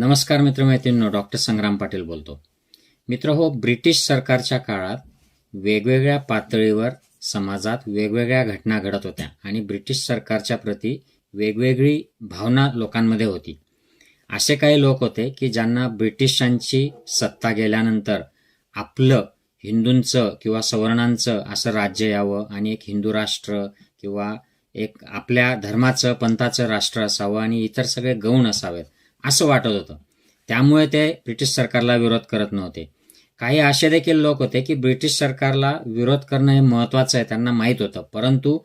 नमस्कार मित्रमैत्रिणींनो डॉक्टर संग्राम पाटील बोलतो. मित्र हो ब्रिटिश सरकारच्या काळात वेगवेगळ्या पातळीवर समाजात वेगवेगळ्या घटना घडत होत्या आणि ब्रिटिश सरकारच्या प्रती वेगवेगळी भावना लोकांमध्ये होती. असे काही लोक होते की ज्यांना ब्रिटिशांची सत्ता गेल्यानंतर आपलं हिंदूंचं किंवा सवर्णांचं असं राज्य यावं आणि एक हिंदू राष्ट्र किंवा एक आपल्या धर्माचं पंथाचं राष्ट्र असावं आणि इतर सगळे गौण असावेत. असं वाटत होतं. त्यामुळे ते ब्रिटिश सरकारला विरोध करत नव्हते. काही असे देखील लोक होते की ब्रिटिश सरकारला विरोध करणं हे महत्वाचं आहे त्यांना माहीत होतं. परंतु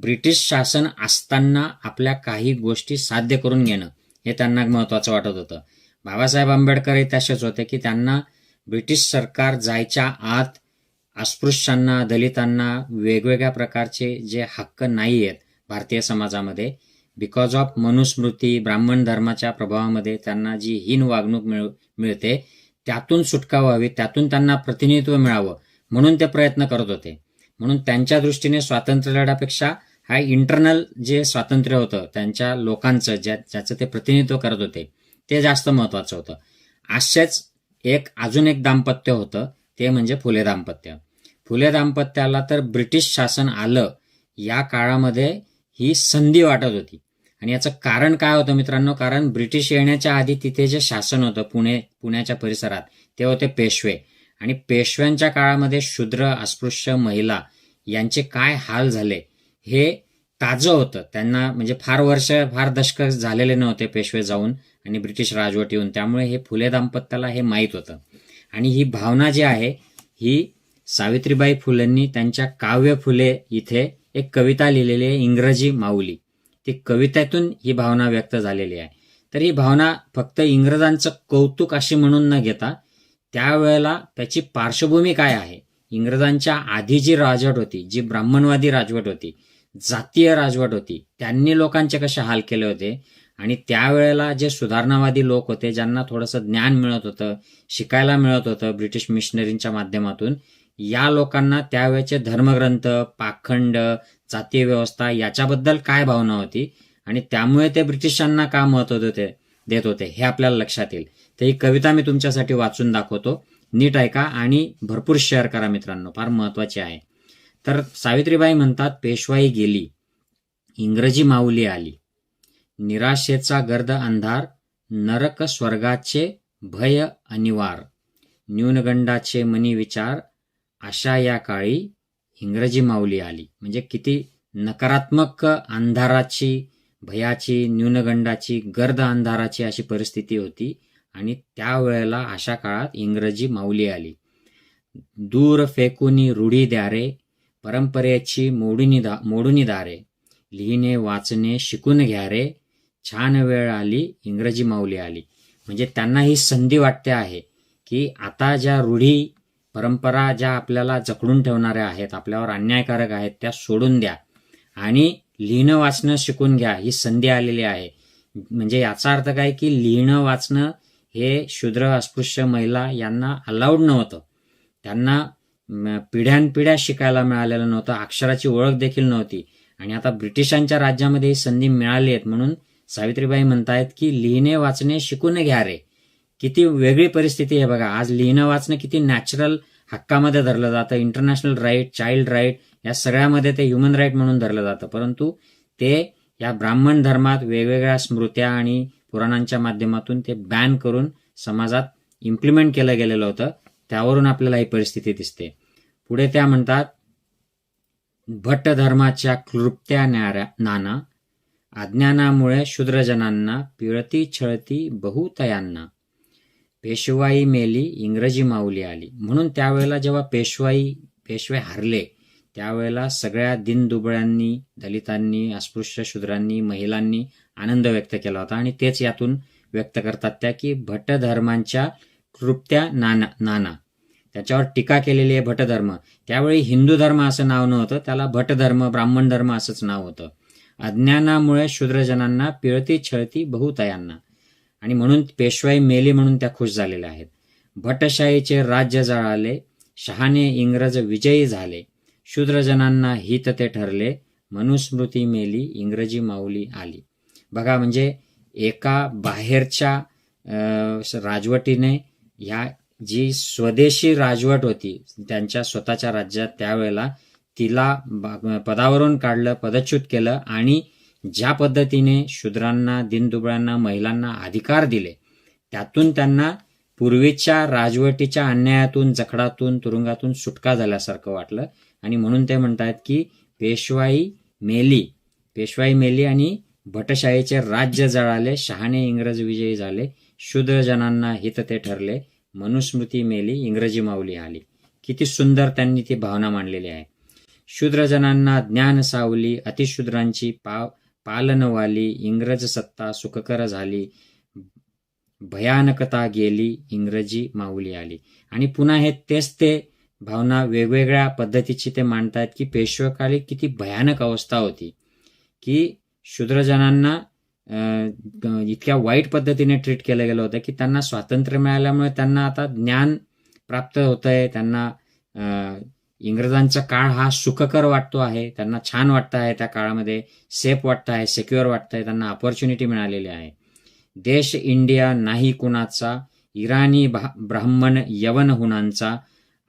ब्रिटिश शासन असताना आपल्या काही गोष्टी साध्य करून घेणं हे त्यांना महत्वाचं वाटत होतं. बाबासाहेब आंबेडकरही तसेच होते की त्यांना ब्रिटिश सरकार जायच्या आत अस्पृश्यांना दलितांना वेगवेगळ्या प्रकारचे जे हक्क नाही आहेत भारतीय समाजामध्ये बिकॉज ऑफ मनुस्मृती ब्राह्मण धर्माच्या प्रभावामध्ये त्यांना जी हीन वागणूक मिळ मिळते त्यातून सुटका व्हावी त्यातून त्यांना प्रतिनिधित्व मिळावं म्हणून ते प्रयत्न करत होते. म्हणून त्यांच्या दृष्टीने स्वातंत्र्य लढ्यापेक्षा हा इंटरनल जे स्वातंत्र्य होतं त्यांच्या लोकांचं ज्या ज्याचं ते प्रतिनिधित्व करत होते ते जास्त महत्वाचं होतं. असेच एक अजून एक दाम्पत्य होतं ते म्हणजे फुले दाम्पत्य. फुले दाम्पत्याला तर ब्रिटिश शासन आलं या काळामध्ये ही संधी वाटत होती. आणि याचं कारण काय होतं मित्रांनो? कारण ब्रिटिश येण्याच्या आधी तिथे जे शासन होतं पुणे पुण्याच्या परिसरात ते होते पेशवे. आणि पेशव्यांच्या काळामध्ये शूद्र अस्पृश्य महिला यांचे काय हाल झाले हे ताजं होतं. त्यांना म्हणजे फार वर्ष फार दशक झालेले नव्हते पेशवे जाऊन आणि ब्रिटिश राजवट येऊन. त्यामुळे हे फुले दाम्पत्याला हे माहीत होतं. आणि ही भावना जी आहे ही सावित्रीबाई फुलेंनी त्यांच्या काव्य फुले इथे एक कविता लिहिलेली आहे इंग्रजी माऊली. ती कवितेतून ही भावना व्यक्त झालेली आहे. तर ही भावना फक्त इंग्रजांचं कौतुक अशी म्हणून न घेता त्यावेळेला त्याची पार्श्वभूमी काय आहे? इंग्रजांच्या आधी जी राजवट होती जी ब्राह्मणवादी राजवट होती जातीय राजवट होती त्यांनी लोकांचे कसे हाल केले होते? आणि त्यावेळेला जे सुधारणावादी लोक होते ज्यांना थोडंसं ज्ञान मिळत होतं शिकायला मिळत होतं ब्रिटिश मिशनरींच्या माध्यमातून या लोकांना त्यावेळेचे धर्मग्रंथ पाखंड जातीय व्यवस्था याच्याबद्दल काय भावना होती? आणि त्यामुळे ते ब्रिटिशांना का महत्त्व होते देत होते? हे आपल्याला लक्षात येईल. तर ही कविता मी तुमच्यासाठी वाचून दाखवतो. नीट ऐका आणि भरपूर शेअर करा मित्रांनो. फार महत्वाची आहे. तर सावित्रीबाई म्हणतात पेशवाई गेली. इंग्रजी माऊली आली. निराशेचा गर्द अंधार नरक स्वर्गाचे भय अनिवार. न्यूनगंडाचे मनी विचार अशा या काळी इंग्रजी माऊली आली. म्हणजे किती नकारात्मक अंधाराची भयाची न्यूनगंडाची गर्द अंधाराची अशी परिस्थिती होती आणि त्यावेळेला अशा काळात इंग्रजी माऊली आली. दूर फेकुनी रूढी द्यारे परंपरेची मोडुनी दा मोडुनी दारे लिहिणे वाचणे शिकून घ्या रे छान वेळ आली इंग्रजी माऊली आली. म्हणजे त्यांना ही संधी वाटते आहे की आता ज्या रूढी परंपरा ज्या आपल्याला जखडून ठेवणाऱ्या आहेत आपल्यावर अन्यायकारक आहेत त्या सोडून द्या. आणि लिहिणं वाचणं शिकून घ्या ही संधी आलेली आहे. म्हणजे याचा अर्थ काय की लिहिणं वाचणं हे शूद्र अस्पृश्य महिला यांना अलाउड नव्हतं. त्यांना पिढ्यानपिढ्या शिकायला मिळालेलं नव्हतं अक्षराची ओळख देखील नव्हती. आणि आता ब्रिटिशांच्या राज्यामध्ये ही संधी मिळाली आहेत म्हणून सावित्रीबाई म्हणतायत की लिहिणे वाचणे शिकून घ्या रे. किती वेगळी परिस्थिती आहे बघा. आज लिहिणं वाचणं किती नॅचरल हक्कामध्ये धरलं जातं. इंटरनॅशनल राईट चाइल्ड राईट या सगळ्यामध्ये ते ह्युमन राईट म्हणून धरलं जातं. परंतु ते या ब्राह्मण धर्मात वेगवेगळ्या स्मृत्या आणि पुराणांच्या माध्यमातून ते बॅन करून समाजात इम्प्लिमेंट केलं गेलेलं होतं. त्यावरून आपल्याला ही परिस्थिती दिसते. पुढे त्या म्हणतात भट्ट धर्माच्या क्लृप्त्या न्याऱ्या नाना अज्ञानामुळे शूद्रजनांना पिळती छळती बहुतयांना पेशवाई मेली इंग्रजी माऊली आली. म्हणून त्यावेळेला जेव्हा पेशवाई पेशवे हरले त्यावेळेला सगळ्या दिनदुबळ्यांनी दलितांनी अस्पृश्य शूद्रांनी महिलांनी आनंद व्यक्त केला होता. आणि तेच यातून व्यक्त करतात त्या की भट्ट धर्मांच्या कृप्त्या नाना नाना. त्याच्यावर टीका केलेली आहे भटधर्म त्यावेळी हिंदू धर्म असं नाव नव्हतं त्याला भटधर्म ब्राह्मण धर्म असंच नाव होतं. अज्ञानामुळे शूद्रजनांना पिळती छळती बहुतयांना. आणि म्हणून पेशवाई मेली म्हणून त्या खुश झालेल्या आहेत. भटशाहीचे राज्य जळाले शहाने इंग्रज विजयी झाले. शूद्रजनांना हित ते ठरले मनुस्मृती मेली इंग्रजी माऊली आली. बघा म्हणजे एका बाहेरच्या राजवटीने ह्या जी स्वदेशी राजवट होती त्यांच्या स्वतःच्या राज्यात त्यावेळेला तिला पदावरून काढलं पदच्युत केलं आणि ज्या पद्धतीने शूद्रांना दिनदुबळ्यांना महिलांना अधिकार दिले त्यातून त्यांना पूर्वीच्या राजवटीच्या अन्यायातून जखडातून तुरुंगातून सुटका झाल्यासारखं वाटलं. आणि म्हणून ते म्हणतात की पेशवाई मेली पेशवाई मेली आणि भटशाहीचे राज्य जळाले शहाणे इंग्रज विजयी झाले शूद्रजनांना हित ते ठरले मनुस्मृती मेली इंग्रजी माऊली आली. किती सुंदर त्यांनी ती भावना मांडलेली आहे. शूद्रजनांना ज्ञान सावली अतिशूद्रांची पाव पालनवाली इंग्रज सत्ता सुखकर झाली. भयानकता गेली इंग्रजी माऊली आली. आणि पुन्हा हे तेच ते भावना वेगवेगळ्या पद्धतीची ते मांडतायत की पेशवेकाळी किती भयानक अवस्था होती. की शूद्रजनांना इतक्या वाईट पद्धतीने ट्रीट केलं गेलं होतं की त्यांना स्वातंत्र्य मिळाल्यामुळे त्यांना आता ज्ञान प्राप्त होतंय त्यांना इंग्रजांचा काळ हा सुखकर वाटतो आहे. त्यांना छान वाटतं आहे त्या काळामध्ये. सेफ वाटतं आहे सेक्युअर वाटतं आहे. त्यांना ऑपॉर्च्युनिटी मिळालेली आहे. देश इंडिया नाही कुणाचा इराणी ब्राह्मण यवन हुनांचा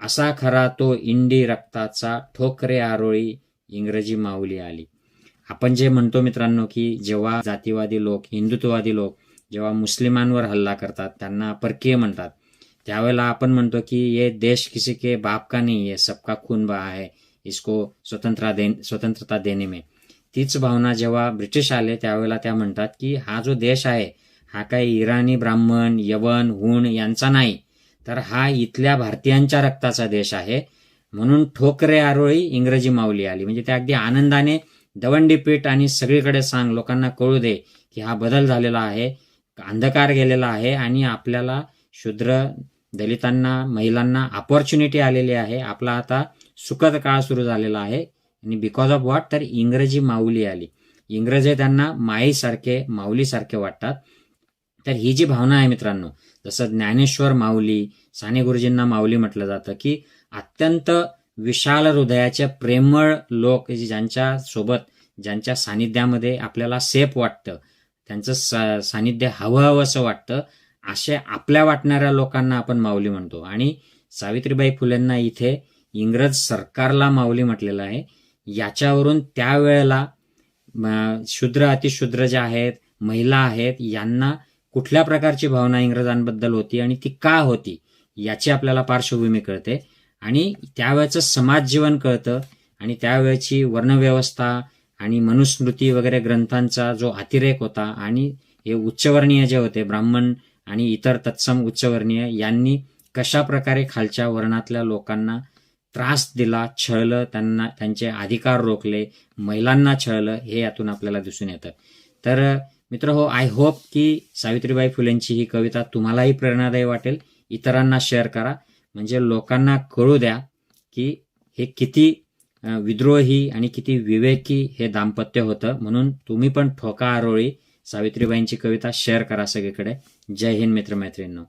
असा खरा तो इंडी रक्ताचा ठोकरे आरोळी इंग्रजी माऊली आली. आपण जे म्हणतो मित्रांनो की जेव्हा जातीवादी लोक हिंदुत्ववादी लोक जेव्हा मुस्लिमांवर हल्ला करतात त्यांना परकीय म्हणतात. त्यावेळेला आपण म्हणतो की ये देश किसी के बाप का नाही आहे सबका खून बा आहे इसको स्वतंत्र दे स्वतंत्रता देणे में. तीच भावना जेव्हा ब्रिटिश आले त्यावेळेला त्या म्हणतात की हा जो देश आहे हा काही इराणी ब्राह्मण यवन हुण यांचा नाही तर हा इथल्या भारतीयांच्या रक्ताचा देश आहे. म्हणून ठोकरे आरोळी इंग्रजी माऊली आली. म्हणजे त्या अगदी आनंदाने दवंडी पीठ आणि सगळीकडे सांग लोकांना कळू दे की हा बदल झालेला आहे अंधकार गेलेला आहे आणि आपल्याला शूद्र दलितांना महिलांना अपॉर्च्युनिटी आलेली आहे. आपला आता सुखद काळ सुरू झालेला आहे. आणि बिकॉज ऑफ व्हॉट तर इंग्रजी माऊली आली. इंग्रज हे त्यांना माईसारखे माऊलीसारखे वाटतात. तर ही जी भावना आहे मित्रांनो जसं ज्ञानेश्वर माऊली साने गुरुजींना माऊली म्हटलं जातं की अत्यंत विशाल हृदयाचे प्रेमळ लोक जे ज्यांच्या सोबत ज्यांच्या सानिध्यामध्ये आपल्याला सेफ वाटतं. त्यांचं सा- सानिध्य हवं हवंसं वाटतं. असे आपल्या वाटणाऱ्या लोकांना आपण माऊली म्हणतो. आणि सावित्रीबाई फुलेंना इथे इंग्रज सरकारला माऊली म्हटलेलं आहे. याच्यावरून त्यावेळेला शूद्र अतिशूद्र जे आहेत महिला आहेत यांना कुठल्या प्रकारची भावना इंग्रजांबद्दल होती आणि ती का होती याची आपल्याला पार्श्वभूमी कळते. आणि त्यावेळेचं समाज जीवन कळतं. आणि त्यावेळेची वर्णव्यवस्था आणि मनुस्मृती वगैरे ग्रंथांचा जो अतिरेक होता आणि हे उच्चवर्णीय जे होते ब्राह्मण आणि इतर तत्सम उच्चवर्णीय यांनी कशा प्रकारे खालच्या वर्णातल्या लोकांना त्रास दिला छळलं त्यांना त्यांचे अधिकार रोखले महिलांना छळलं हे यातून आपल्याला दिसून येतं. तर मित्र हो आय होप की सावित्रीबाई फुलेंची ही कविता तुम्हालाही प्रेरणादायी वाटेल. इतरांना शेअर करा. म्हणजे लोकांना कळू द्या की हे किती विद्रोही आणि किती विवेकी हे दाम्पत्य होतं. म्हणून तुम्ही पण ठोका आरोळी सावित्रीबाईंची कविता शेअर करा सगळीकडे. जय हिंद मित्रमैत्रिणींनो